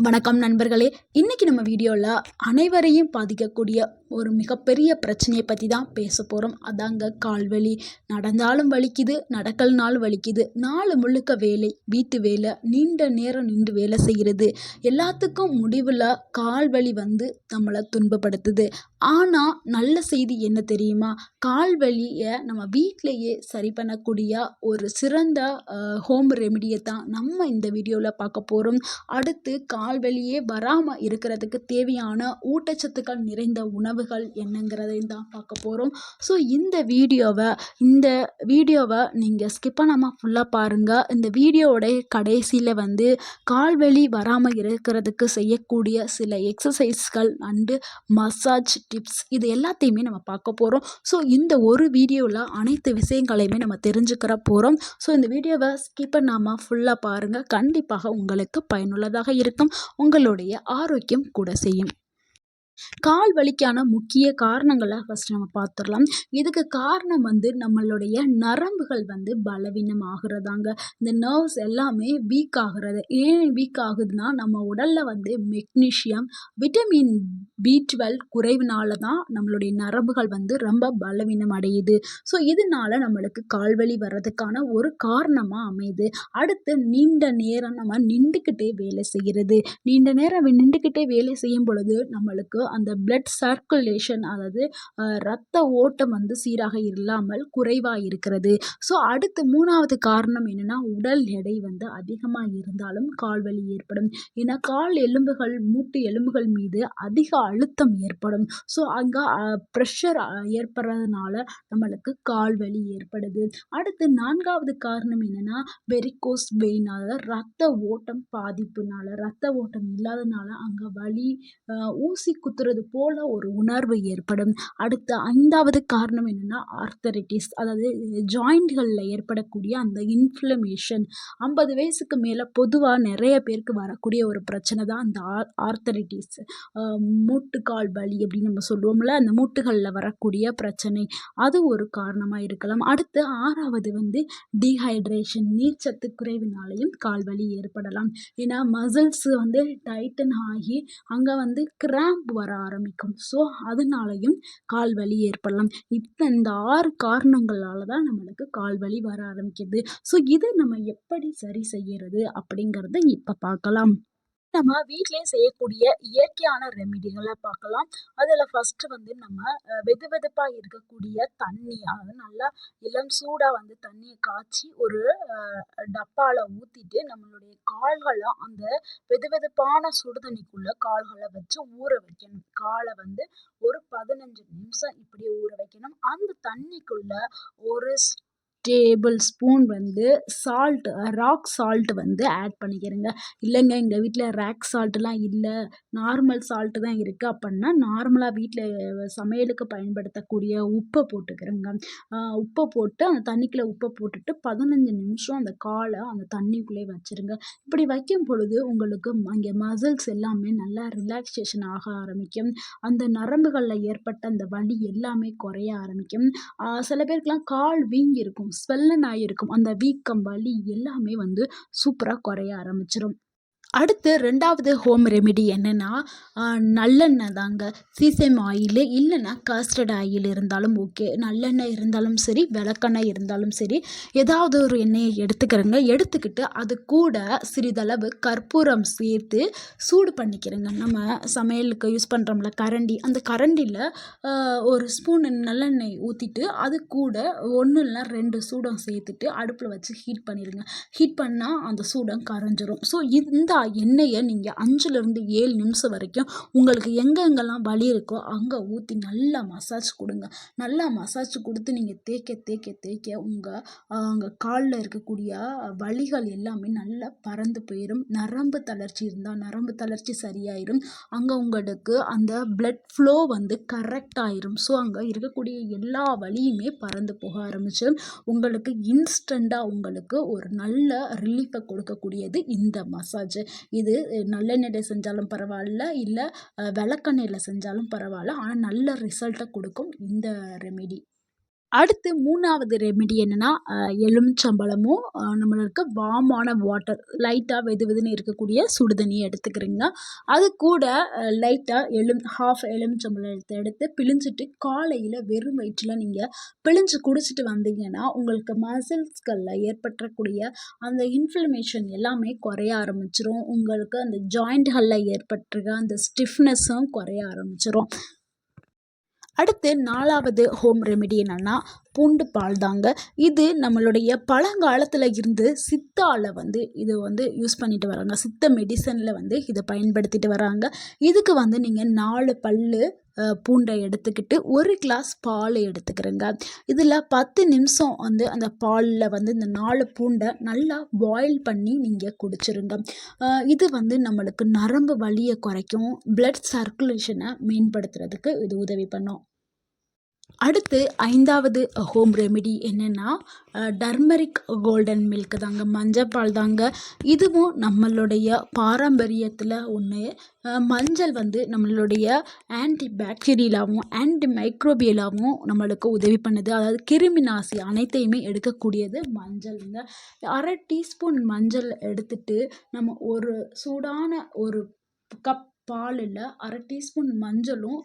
வணக்கம் நண்பர்களே. இன்றைக்கி நம்ம வீடியோவில் அனைவரையும் பாதிக்கக்கூடிய ஒரு மிகப்பெரிய பிரச்சனையை பற்றி தான் பேச போகிறோம் அதாங்க கால்வலி. நடந்தாலும் வலிக்குது நடக்கல்னாலும் வலிக்குது. நாலு முழுக்க வேலை வீட்டு வேலை நீண்ட நேரம் நின்று வேலை செய்கிறது எல்லாத்துக்கும் முடிவில் கால்வலி வந்து நம்மளை துன்பப்படுத்துது. ஆனால் நல்ல செய்தி என்ன தெரியுமா? கால்வலியை நம்ம வீட்டிலையே சரி பண்ணக்கூடிய ஒரு சிறந்த ஹோம் ரெமிடியை தான் நம்ம இந்த வீடியோவில் பார்க்க போகிறோம் அடுத்து கால்வலியே வராமல் இருக்கிறதுக்கு தேவையான ஊட்டச்சத்துக்கள் நிறைந்த உணவுகள் என்னங்கிறதையும் தான் பார்க்க போகிறோம் ஸோ இந்த வீடியோவை இந்த வீடியோவை நீங்கள் ஸ்கிப் பண்ணாமல் ஃபுல்லாக பாருங்கள் இந்த வீடியோவோடைய கடைசியில் வந்து கால்வலி வராமல் இருக்கிறதுக்கு செய்யக்கூடிய சில எக்ஸசைஸ்கள் அண்டு மசாஜ் டிப்ஸ் இது எல்லாத்தையுமே நம்ம பார்க்க போகிறோம் ஸோ இந்த ஒரு வீடியோவில் அனைத்து விஷயங்களையுமே நம்ம தெரிஞ்சுக்கிற போகிறோம் ஸோ இந்த வீடியோவை ஸ்கிப் பண்ணாமல் ஃபுல்லாக பாருங்கள் கண்டிப்பாக உங்களுக்கு பயனுள்ளதாக இருக்கும். உங்களுடைய ஆரோக்கியம் கூட செய்யும். கால் வலிக்கான முக்கிய காரணங்களை ஃபஸ்ட் நம்ம பார்த்துடலாம். இதுக்கு காரணம் வந்து நம்மளுடைய நரம்புகள் வந்து பலவீனம் ஆகிறதாங்க இந்த நர்வ்ஸ் எல்லாமே வீக் ஆகிறது. ஏன் வீக் ஆகுதுன்னா நம்ம உடலில் வந்து மெக்னீஷியம் விட்டமின் பி டுவெல் குறைவினால தான் நம்மளுடைய நரம்புகள் வந்து ரொம்ப பலவீனம் அடையுது ஸோ இதனால நம்மளுக்கு கால்வலி வர்றதுக்கான ஒரு காரணமாக அமையுது. அடுத்து நீண்ட நேரம் நம்ம நின்றுக்கிட்டே வேலை செய்கிறது நீண்ட நேரம் நின்றுக்கிட்டே வேலை செய்யும் பொழுது நம்மளுக்கு அந்த பிளட் சர்க்குலேஷன் அதாவது ரத்த ஓட்டம் வந்து சீராக இல்லாமல் குறைவாக இருக்கிறது. ஸோ அடுத்து மூணாவது காரணம் என்னென்னா உடல் எடை வந்து அதிகமாக இருந்தாலும் கால் வலி ஏற்படும். ஏன்னா கால் எலும்புகள் மூட்டு எலும்புகள் மீது அதிக அழுத்தம் ஏற்படும். ஸோ அங்கே ப்ரெஷர் ஏற்படுறதுனால நம்மளுக்கு கால் வலி ஏற்படுது. அடுத்து நான்காவது காரணம் என்னென்னா வெரிகோஸ் வெயினால் ரத்த ஓட்டம் பாதிப்புனால ரத்த ஓட்டம் இல்லாதனால அங்கே வலி ஊசி குத்துறது போல் ஒரு உணர்வு ஏற்படும். அடுத்து ஐந்தாவது காரணம் என்னென்னா ஆர்த்தரைட்டிஸ் அதாவது ஜாயிண்ட்களில் ஏற்படக்கூடிய அந்த இன்ஃப்ளமேஷன் ஐம்பது வயசுக்கு மேலே பொதுவாக நிறைய பேருக்கு வரக்கூடிய ஒரு பிரச்சனை தான் அந்த ஆர் ஆர்த்தரைட்டிஸ் மூட்டுக்கால் வலி அப்படின்னு நம்ம சொல்லுவோம்ல அந்த மூட்டுகளில் வரக்கூடிய பிரச்சனை. அது ஒரு காரணமாக இருக்கலாம். அடுத்து ஆறாவது வந்து டீஹைட்ரேஷன் நீர்ச்சத்து குறைவினாலையும் கால் வலி ஏற்படலாம். ஏன்னா மசில்ஸ் வந்து டைட்டன் ஆகி அங்கே வந்து கிராம்ப் வர ஆரம்பிக்கும். ஸோ அதனாலையும் கால் வலி ஏற்படலாம். இப்போ இந்த ஆறு காரணங்களால் தான் நம்மளுக்கு கால் வலி வர ஆரம்பிக்கிறது ஸோ இதை நம்ம எப்படி சரி செய்யறது அப்படிங்கிறத இப்போ பார்க்கலாம். நம்ம வீட்டிலேயே செய்யக்கூடிய இயற்கையான ரெமிடிகளை பார்க்கலாம். அதில் ஃபஸ்ட்டு வந்து நம்ம வெது வெதுப்பாக இருக்கக்கூடிய தண்ணி அதாவது நல்லா இளம் சூடாக வந்து தண்ணியை காய்ச்சி ஒரு டப்பாவில் ஊற்றிட்டு நம்மளுடைய கால்களை அந்த வெது வெதுப்பான சுடுதண்ணிக்குள்ளே கால்களை வச்சு ஊற வைக்கணும். காலை வந்து ஒரு பதினஞ்சு நிமிஷம் இப்படியே ஊற வைக்கணும். அந்த தண்ணிக்குள்ளே ஒரு டேபிள் ஸ்பூன் வந்து சால்ட் ராக் சால்ட் வந்து ஆட் பண்ணிக்கிறேங்க. இல்லைங்க எங்கள் வீட்டில் ராக் சால்ட்டுலாம் இல்லை. நார்மல் சால்ட்டு தான் இருக்குது அப்படின்னா நார்மலாக வீட்டில் சமையலுக்கு பயன்படுத்தக்கூடிய உப்பை போட்டுக்கிறேங்க. உப்பை போட்டு அந்த தண்ணிக்குள்ளே உப்பை போட்டுட்டு பதினஞ்சு நிமிஷம் அந்த காலை அந்த தண்ணிக்குள்ளே வச்சுருங்க. இப்படி வைக்கும் பொழுது உங்களுக்கு அங்கே மசில்ஸ் எல்லாமே நல்லா ரிலாக்ஸேஷன் ஆக ஆரம்பிக்கும். அந்த நரம்புகளில் ஏற்பட்ட அந்த வலி எல்லாமே குறைய ஆரம்பிக்கும். சில பேருக்குலாம் கால் வீங்கி இருக்கும் ஸ்வெல்லன் ஆகிருக்கும் அந்த வீக்கம் வலி எல்லாமே வந்து சூப்பராக குறைய ஆரம்பிச்சிடும் அடுத்து ரெண்டாவது ஹோம் ரெமிடி என்னென்னா நல்லெண்ணெய் தாங்க. சீசம் ஆயில் இல்லைன்னா கஸ்டர்ட் ஆயில் இருந்தாலும் ஓகே நல்லெண்ணெய் இருந்தாலும் சரி விளக்கெண்ணெய் இருந்தாலும் சரி ஏதாவது ஒரு எண்ணெயை எடுத்துக்கிறேங்க. எடுத்துக்கிட்டு அது கூட சிறிதளவு கற்பூரம் சேர்த்து சூடு பண்ணிக்கிறேங்க. நம்ம சமையலுக்கு யூஸ் பண்ணுறோம்ல கரண்டி. அந்த கரண்டியில் ஒரு ஸ்பூன் நல்லெண்ணெய் ஊற்றிட்டு அது கூட ஒன்று இல்லை ரெண்டு சூடம் சேர்த்துட்டு அடுப்பில் வச்சு ஹீட் பண்ணிடுங்க. ஹீட் பண்ணால் அந்த சூடம் கரைஞ்சிரும். ஸோ இந்த எண்ணெயை நீங்கள் அஞ்சுலேருந்து ஏழு நிமிஷம் வரைக்கும் உங்களுக்கு எங்கெங்கெல்லாம் வலி இருக்கோ அங்கே ஊற்றி நல்லா மசாஜ் கொடுங்க. நல்லா மசாஜ் கொடுத்து நீங்கள் தேய்க்க தேய்க்க தேய்க்க உங்கள் அங்கே காலில் இருக்கக்கூடிய வலிகள் எல்லாமே நல்லா பறந்து போயிடும் நரம்பு தளர்ச்சி இருந்தால் நரம்பு தளர்ச்சி சரியாயிரும். அங்கே உங்களுக்கு அந்த பிளட் ஃப்ளோ வந்து கரெக்ட் ஆயிரும். ஸோ அங்கே இருக்கக்கூடிய எல்லா வலியுமே பறந்து போக ஆரம்பிச்சு உங்களுக்கு இன்ஸ்டண்ட்டாக உங்களுக்கு ஒரு நல்ல ரிலீஃபை கொடுக்கக்கூடியது இந்த மசாஜ் இது நல்லெண்ணெயில் செஞ்சாலும் பரவாயில்ல இல்லை விளக்கெண்ணெயில் செஞ்சாலும் பரவாயில்ல. ஆனால் நல்ல ரிசல்ட்டை கொடுக்கும் இந்த ரெமெடி அடுத்து மூணாவது ரெமெடி என்னென்னா எலுமிச்சம்பழமும் நம்மளுக்கு நம்மளுக்கு வாமான வாட்டர் லைட்டாக வெது வெதுன்னு இருக்கக்கூடிய சுடு தண்ணியை எடுத்துக்கிறீங்க. அது கூட லைட்டாக எலும் ஹாஃப் எலுமிச்சம்பழத்தை எடுத்து பிழிஞ்சிட்டு காலையில் வெறும் வயிற்றில் நீங்கள் பிழிஞ்சு குடிச்சிட்டு வந்தீங்கன்னா உங்களுக்கு மசில்ஸ்களில் ஏற்பட்டக்கூடிய அந்த இன்ஃப்ளமேஷன் எல்லாமே குறைய ஆரம்பிச்சிரும். உங்களுக்கு அந்த ஜாயிண்ட்களில் ஏற்பட்டிருக்க அந்த ஸ்டிஃப்னஸும் குறைய ஆரம்பிச்சிரும். அடுத்து நாலாவது ஹோம் ரெமெடி என்னென்னா பூண்டு பால் தாங்க. இது நம்மளுடைய பழங்காலத்தில் இருந்து சித்தாவில் வந்து இது வந்து யூஸ் பண்ணிட்டு வராங்க. சித்த மெடிசனில் வந்து இதை பயன்படுத்திட்டு வராங்க. இதுக்கு வந்து நீங்கள் நாலு பல்லு பூண்டை எடுத்துக்கிட்டு ஒரு கிளாஸ் பால் எடுத்துக்கிறேங்க. இதில் பத்து நிமிஷம் வந்து அந்த பாலில் வந்து இந்த நாலு பூண்டை நல்லா பாயில் பண்ணி நீங்கள் குடிச்சிருங்க. இது வந்து நம்மளுக்கு நரம்பு வலியை குறைக்கும் பிளட் சர்க்குலேஷனை மேம்படுத்துறதுக்கு இது உதவி பண்ணும். அடுத்து ஐந்தாவது ஹோம் ரெமெடி என்னென்னா டர்மரிக் கோல்டன் மில்க் தாங்க மஞ்சப்பால் தாங்க. இதுவும் நம்மளுடைய பாரம்பரியத்தில் ஒன்று மஞ்சள் வந்து நம்மளுடைய ஆன்டி பாக்டீரியலாகவும் ஆன்டி மைக்ரோபியலாகவும் நம்மளுக்கு உதவி பண்ணுது. அதாவது கிருமி நாசி அனைத்தையுமே எடுக்கக்கூடியது மஞ்சள்ங்க. அரை டீஸ்பூன் மஞ்சள் எடுத்துட்டு நம்ம ஒரு சூடான ஒரு கப் பாலில் அரை டீஸ்பூன் மஞ்சளும்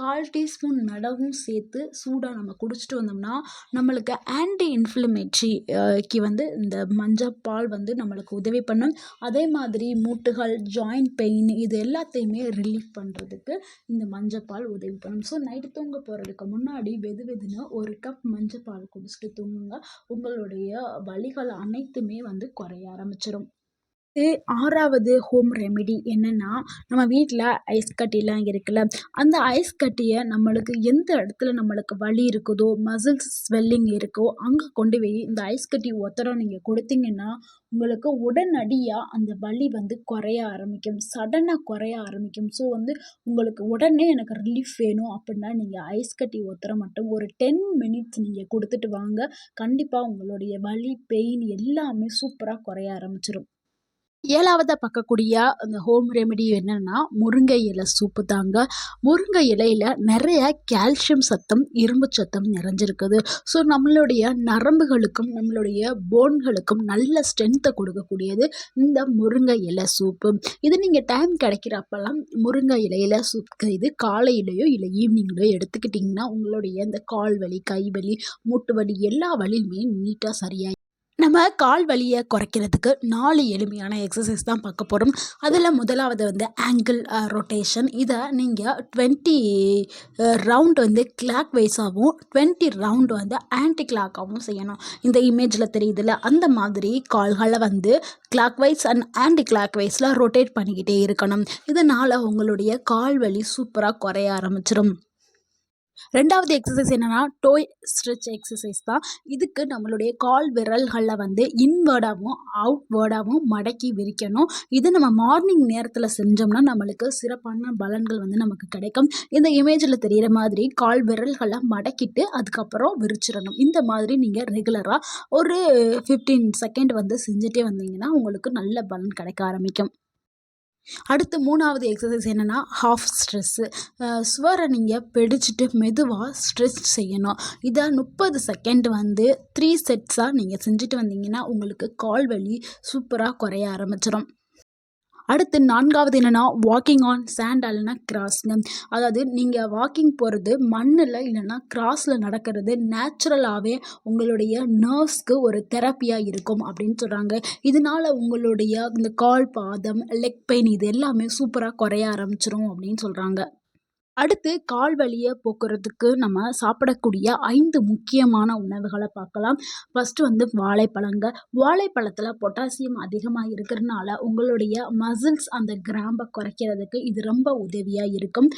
கால் டீஸ்பூன் மிளகும் சேர்த்து சூடாக நம்ம குடிச்சிட்டு வந்தோம்னா நம்மளுக்கு ஆன்டி இன்ஃப்ளமேட்ரிக்கு வந்து இந்த மஞ்சள் பால் வந்து நம்மளுக்கு உதவி பண்ணும். அதே மாதிரி மூட்டுகள் ஜாயிண்ட் பெயின் இது எல்லாத்தையுமே ரிலீஃப் பண்ணுறதுக்கு இந்த மஞ்சள் பால் உதவி பண்ணும். ஸோ நைட்டு தூங்க போகிறதுக்கு முன்னாடி வெது வெதுன்னு ஒரு கப் மஞ்சள் பால் குடிச்சிட்டு தூங்குங்க. உங்களுடைய வலிகள் அனைத்துமே வந்து குறைய ஆரம்பிச்சிடும் அடுத்து ஆறாவது ஹோம் ரெமெடி என்னென்னா நம்ம வீட்டில் ஐஸ் கட்டிலாம் இருக்குல்ல அந்த ஐஸ் கட்டியை நம்மளுக்கு எந்த இடத்துல நம்மளுக்கு வலி இருக்குதோ மசில்ஸ் ஸ்வெல்லிங் இருக்கோ அங்கே கொண்டு போய் இந்த ஐஸ் கட்டி ஒத்தரம் நீங்கள் கொடுத்தீங்கன்னா உங்களுக்கு உடனடியாக அந்த வலி வந்து குறைய ஆரம்பிக்கும். சடனாக குறைய ஆரம்பிக்கும். ஸோ வந்து உங்களுக்கு உடனே எனக்கு ரிலீஃப் வேணும் அப்படின்னா நீங்கள் ஐஸ் கட்டி ஒத்தரம் மட்டும் ஒரு டென் மினிட்ஸ் நீங்கள் கொடுத்துட்டு வாங்க. கண்டிப்பாக உங்களுடைய வலி பெயின் எல்லாமே சூப்பராக குறைய ஆரம்பிச்சிடும் ஏழாவதாக பார்க்கக்கூடிய அந்த ஹோம் ரெமெடி என்னென்னா முருங்கை இலை சூப்பு தாங்க. முருங்கை இலையில் நிறைய கால்சியம் சத்தம் இரும்பு சத்தம் நிறைஞ்சிருக்குது. ஸோ நம்மளுடைய நரம்புகளுக்கும் நம்மளுடைய போன்களுக்கும் நல்ல ஸ்ட்ரென்த்தை கொடுக்கக்கூடியது இந்த முருங்கை இலை சூப்பு இது நீங்கள் டைம் கிடைக்கிறப்பெல்லாம் முருங்கை இலையில சூப் இது காலையிலையோ இல்லை ஈவினிங்லையோ எடுத்துக்கிட்டிங்கன்னா உங்களுடைய இந்த கால் வலி கை வலி மூட்டு வலி எல்லா வலியுமே நீட்டாக சரியாயி நம்ம கால் வலியை குறைக்கிறதுக்கு நாலு எளிமையான எக்ஸசைஸ் தான் பார்க்க போகிறோம் அதில் முதலாவது வந்து ஆங்கிள் ரொட்டேஷன் இதை நீங்கள் டுவெண்ட்டி ரவுண்ட் வந்து கிளாக் வைஸாகவும் டுவெண்ட்டி ரவுண்ட் வந்து ஆன்டி கிளாக்காகவும் செய்யணும். இந்த இமேஜில் தெரியுதுல்ல அந்த மாதிரி கால்களை வந்து clockwise and anti clock வைஸில் ரொட்டேட் பண்ணிக்கிட்டே இருக்கணும். இதனால் உங்களுடைய கால் வலி சூப்பராக குறைய ஆரம்பிச்சிடும் ரெண்டாவது எக்ஸசைஸ் என்னென்னா டோய் ஸ்ட்ரெச் எக்ஸசைஸ் தான். இதுக்கு நம்மளுடைய கால் விரல்களில் வந்து இன்வேர்டாகவும் அவுட்வேர்டாகவும் மடக்கி விரிக்கணும். இது நம்ம மார்னிங் நேரத்தில் செஞ்சோம்னா நம்மளுக்கு சிறப்பான பலன்கள் வந்து நமக்கு கிடைக்கும். இந்த இமேஜில் தெரிகிற மாதிரி கால் விரல்களை மடக்கிட்டு அதுக்கப்புறம் விரிச்சிடணும். இந்த மாதிரி நீங்கள் ரெகுலராக ஒரு ஃபிஃப்டீன் செகண்ட் வந்து செஞ்சுட்டே வந்தீங்கன்னா உங்களுக்கு நல்ல பலன் கிடைக்க ஆரம்பிக்கும். அடுத்து மூணாவது எக்ஸசைஸ் என்னென்னா ஹாஃப் ஸ்ட்ரெஸ்ஸு ஸ்வரை நீங்கள் பிடிச்சிட்டு மெதுவாக ஸ்ட்ரெச் செய்யணும். இதை முப்பது செகண்ட் வந்து த்ரீ செட்ஸாக நீங்கள் செஞ்சுட்டு வந்தீங்கன்னா உங்களுக்கு கால் வலி சூப்பராக குறைய ஆரம்பிச்சிடும் அடுத்து நான்காவது என்னென்னா வாக்கிங் ஆன் சேண்ட் இல்லைன்னா கிராஸ்ங்க அதாவது நீங்கள் வாக்கிங் போகிறது மண்ணில் இல்லைன்னா கிராஸில் நடக்கிறது நேச்சுரலாகவே உங்களுடைய நர்வ்ஸ்க்கு ஒரு தெரப்பியாக இருக்கும் அப்படின்னு சொல்கிறாங்க இதனால் உங்களுடைய இந்த கால் பாதம் லெக் பெயின் இது எல்லாமே சூப்பராக குறைய ஆரம்பிச்சிரும் அப்படின்னு சொல்கிறாங்க அடுத்து கால் வலியை போக்குறதுக்கு நம்ம சாப்பிடக்கூடிய ஐந்து முக்கியமான உணவுகளை பார்க்கலாம். ஃபஸ்ட்டு வந்து வாழைப்பழங்க. வாழைப்பழத்தில் பொட்டாசியம் அதிகமாக இருக்கிறதுனால உங்களுடைய மசில்ஸ் அந்த கிராம்பை குறைக்கிறதுக்கு இது ரொம்ப உதவியாக இருக்கும்.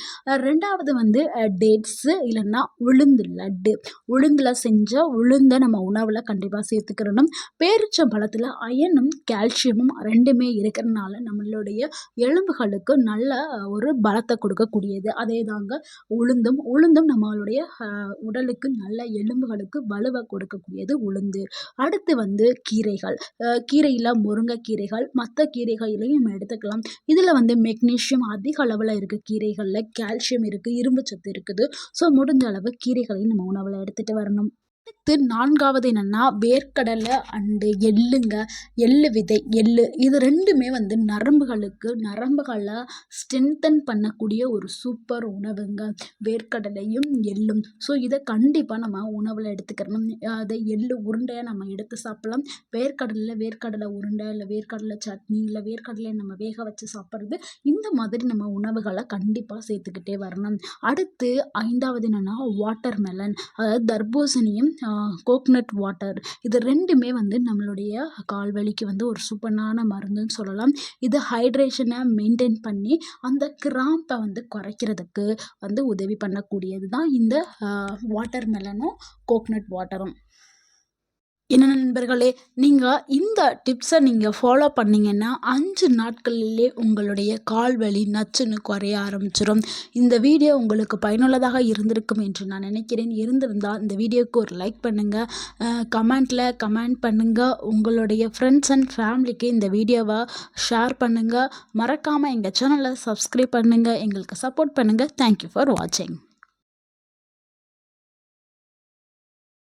ரெண்டாவது வந்து டேட்ஸு இல்லைன்னா உளுந்து லட்டு. உளுந்தில் செஞ்ச உளுந்தை நம்ம உணவில் கண்டிப்பாக சேர்த்துக்கிறணும் பேரிச்சம்பழத்தில் அயனும் கால்சியமும் ரெண்டுமே இருக்கிறதுனால நம்மளுடைய எலும்புகளுக்கு நல்ல ஒரு பலத்தை கொடுக்கக்கூடியது. அதே தாங்க உளுந்தும் உளுந்தும் நம்மளுடைய உடலுக்கு நல்ல எலும்புகளுக்கு வலுவை கொடுக்கக்கூடியது உளுந்து. அடுத்து வந்து கீரைகள். கீரையில் முருங்கைக்கீரைகள் மற்ற கீரைகளையும் நம்ம எடுத்துக்கலாம். இதில் வந்து மெக்னீஷியம் அதிக அளவில் இருக்குது கீரைகளில் கால்சியம் இருக்குது இரும்பு சத்து இருக்குது. ஸோ முடிஞ்ச அளவு கீரைகளையும் நம்ம உணவில் எடுத்துகிட்டு வரணும். அடுத்து நான்காவது என்னென்னா வேர்க்கடலை அண்டு எள்ளுங்க எள்ளு விதை எள்ளு. இது ரெண்டுமே வந்து நரம்புகளுக்கு நரம்புகளை ஸ்ட்ரென்தன் பண்ணக்கூடிய ஒரு சூப்பர் உணவுங்க. வேர்க்கடலையும் எள்ளும். ஸோ இதை கண்டிப்பாக நம்ம உணவில் எடுத்துக்கிறணும் அதை எள்ளு உருண்டையாக நம்ம எடுத்து சாப்பிட்லாம். வேர்க்கடலில் வேர்க்கடலை உருண்டை இல்லை வேர்க்கடலை சட்னி இல்லை வேர்க்கடலை நம்ம வேக வச்சு சாப்பிட்றது இந்த மாதிரி நம்ம உணவுகளை கண்டிப்பாக சேர்த்துக்கிட்டே வரணும். அடுத்து ஐந்தாவது என்னென்னா வாட்டர் மெலன் அதாவது தர்பூசணியும் கோக்னட் வாட்டர் இது ரெண்டுமே வந்து நம்மளுடைய கால் வலிக்கு வந்து ஒரு சூப்பரான மருந்துன்னு சொல்லலாம். இது ஹைட்ரேஷனை மெயின்டைன் பண்ணி அந்த கிராம்பை வந்து குறைக்கிறதுக்கு வந்து உதவி பண்ணக்கூடியது தான் இந்த வாட்டர் மெலனும் கோக்னட் வாட்டரும் என்ன நண்பர்களே நீங்கள் இந்த டிப்ஸை நீங்கள் ஃபாலோ பண்ணிங்கன்னா அஞ்சு நாட்களிலே உங்களுடைய கால் வலி நச்சுன்னு குறைய ஆரம்பிச்சிடும் இந்த வீடியோ உங்களுக்கு பயனுள்ளதாக இருந்திருக்கும் என்று நான் நினைக்கிறேன். இருந்திருந்தால் இந்த வீடியோவுக்கு ஒரு லைக் பண்ணுங்கள் கமெண்ட்டில் கமெண்ட் பண்ணுங்கள் உங்களுடைய ஃப்ரெண்ட்ஸ் அண்ட் ஃபேமிலிக்கு இந்த வீடியோவை ஷேர் பண்ணுங்கள் மறக்காமல் எங்கள் சேனலை சப்ஸ்கிரைப் பண்ணுங்கள் எங்களுக்கு சப்போர்ட் பண்ணுங்கள் தேங்க்யூ ஃபார் வாட்சிங்